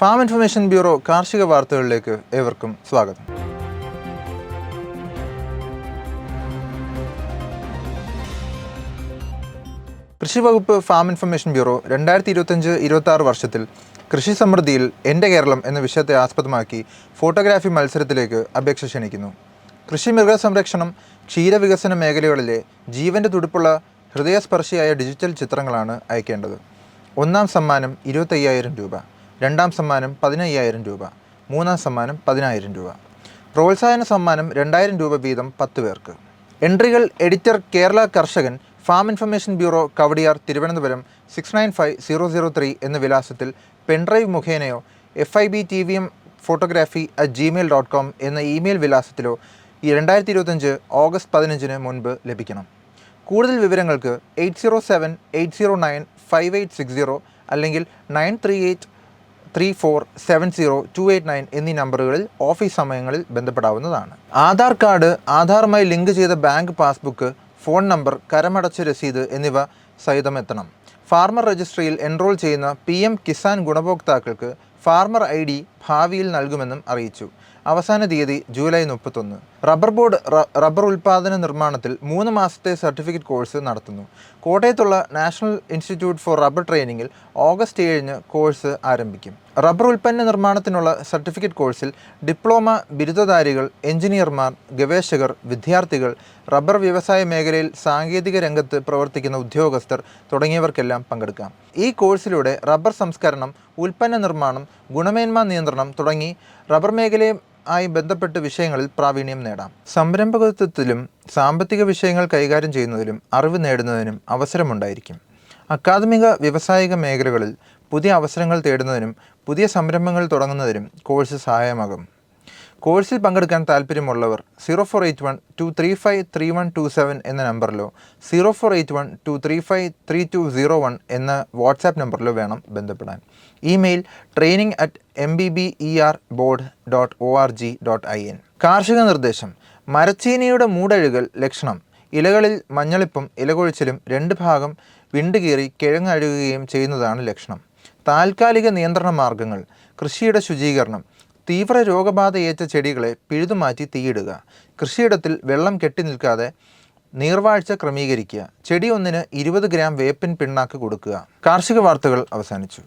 Farm information bureau കാർഷിക വാർത്തകളിലേക്ക് ഏവർക്കും സ്വാഗതം. കൃഷി വകുപ്പ് ഫാം ഇൻഫർമേഷൻ ബ്യൂറോ രണ്ടായിരത്തി ഇരുപത്തഞ്ച് ഇരുപത്തി വർഷത്തിൽ കൃഷി സമൃദ്ധിയിൽ എന്റെ കേരളം എന്ന വിഷയത്തെ ആസ്പദമാക്കി ഫോട്ടോഗ്രാഫി മത്സരത്തിലേക്ക് അപേക്ഷ ക്ഷണിക്കുന്നു. കൃഷി മൃഗസംരക്ഷണം ക്ഷീരവികസന മേഖലകളിലെ ജീവന്റെ തുടിപ്പുള്ള ഹൃദയസ്പർശിയായ ഡിജിറ്റൽ ചിത്രങ്ങളാണ് അയക്കേണ്ടത്. ഒന്നാം സമ്മാനം ഇരുപത്തയ്യായിരം രൂപ. രണ്ടാം സമ്മാനം പതിനയ്യായിരം രൂപ മൂന്നാം സമ്മാനം പതിനായിരം രൂപ. പ്രോത്സാഹന സമ്മാനം രണ്ടായിരം രൂപ വീതം പത്ത് പേർക്ക്. എൻട്രികൾ എഡിറ്റർ കേരള കർഷകൻ farm information bureau Kawdiar Thiruvananthapuram six nine five zero zero three എന്ന വിലാസത്തിൽ pen drive മുഖേനയോ F I B T V M photography at Gmail dot com എന്ന ഇമെയിൽ വിലാസത്തിലോ ഈ രണ്ടായിരത്തി ഇരുപത്തഞ്ച് ഓഗസ്റ്റ് പതിനഞ്ചിന് മുൻപ് ലഭിക്കണം. കൂടുതൽ വിവരങ്ങൾക്ക് eight zero seven eight zero nine five eight six zero അല്ലെങ്കിൽ nine three eight three four seven zero two eight nine എന്നീ നമ്പറുകളിൽ ഓഫീസ് സമയങ്ങളിൽ ബന്ധപ്പെടാവുന്നതാണ്. ആധാർ കാർഡ് ആധാറുമായി ലിങ്ക് ചെയ്ത ബാങ്ക് പാസ്ബുക്ക് ഫോൺ നമ്പർ കരമടച്ച രസീത് എന്നിവ സഹിതം എത്തണം. ഫാർമർ രജിസ്ട്രിയിൽ എൻറോൾ ചെയ്യുന്ന പി എം കിസാൻ ഗുണഭോക്താക്കൾക്ക് ഫാർമർ ഐ ഡി ഭാവിയിൽ നൽകുമെന്നും അറിയിച്ചു. അവസാന തീയതി ജൂലൈ മുപ്പത്തൊന്ന്. റബ്ബർ ബോർഡ് റബ്ബർ ഉൽപ്പാദന നിർമ്മാണത്തിൽ മൂന്ന് മാസത്തെ സർട്ടിഫിക്കറ്റ് കോഴ്സ് നടത്തുന്നു. കോട്ടയത്തുള്ള നാഷണൽ ഇൻസ്റ്റിറ്റ്യൂട്ട് ഫോർ റബ്ബർ ട്രെയിനിങ്ങിൽ ഓഗസ്റ്റ് ഏഴിന് കോഴ്സ് ആരംഭിക്കും. റബ്ബർ ഉൽപ്പന്ന നിർമ്മാണത്തിനുള്ള സർട്ടിഫിക്കറ്റ് കോഴ്സിൽ ഡിപ്ലോമ ബിരുദധാരികൾ എഞ്ചിനീയർമാർ ഗവേഷകർ വിദ്യാർത്ഥികൾ റബ്ബർ വ്യവസായ മേഖലയിൽ സാങ്കേതിക രംഗത്ത് പ്രവർത്തിക്കുന്ന ഉദ്യോഗസ്ഥർ തുടങ്ങിയവർക്കെല്ലാം പങ്കെടുക്കാം. ഈ കോഴ്സിലൂടെ റബ്ബർ സംസ്കരണം ഉൽപ്പന്ന നിർമ്മാണം ഗുണമേന്മ നിയന്ത്രണം തുടങ്ങി റബ്ബർ മേഖലയും ആയി ബന്ധപ്പെട്ട വിഷയങ്ങളിൽ പ്രാവീണ്യം നേടാം. സംരംഭകത്വത്തിലും സാമ്പത്തിക വിഷയങ്ങൾ കൈകാര്യം ചെയ്യുന്നതിലും അറിവ് നേടുന്നതിനും അവസരമുണ്ടായിരിക്കും. അക്കാദമിക വ്യവസായിക മേഖലകളിൽ പുതിയ അവസരങ്ങൾ തേടുന്നതിനും പുതിയ സംരംഭങ്ങൾ തുടങ്ങുന്നതിനും കോഴ്സ് സഹായമാകും. കോഴ്സിൽ പങ്കെടുക്കാൻ താല്പര്യമുള്ളവർ zero four eight one two three five three one two seven എന്ന നമ്പറിലോ zero four eight one two three five three two zero one എന്ന വാട്സാപ്പ് നമ്പറിലോ വേണം ബന്ധപ്പെടാൻ. Email training at M B B E R board dot O R G dot I N കാർഷിക നിർദ്ദേശം മരച്ചീനിയുടെ മൂടഴുകൽ ലക്ഷണം ഇലകളിൽ മഞ്ഞളിപ്പും ഇലകൊഴിച്ചിലും രണ്ട് ഭാഗം വിണ്ടുകീറി കിഴങ്ങഴുകുകയും ചെയ്യുന്നതാണ് ലക്ഷണം. താൽക്കാലിക നിയന്ത്രണ മാർഗങ്ങൾ കൃഷിയുടെ ശുചീകരണം തീവ്ര രോഗബാധയേറ്റ ചെടികളെ പിഴുതുമാറ്റി തീയിടുക. കൃഷിയിടത്തിൽ വെള്ളം കെട്ടി നിൽക്കാതെ നീർവാഴ്ച ക്രമീകരിക്കുക. ചെടി ഒന്നിന് ഇരുപത് ഗ്രാം വേപ്പിൻ പിണ്ണാക്ക് കൊടുക്കുക. കാർഷിക വാർത്തകൾ അവസാനിച്ചു.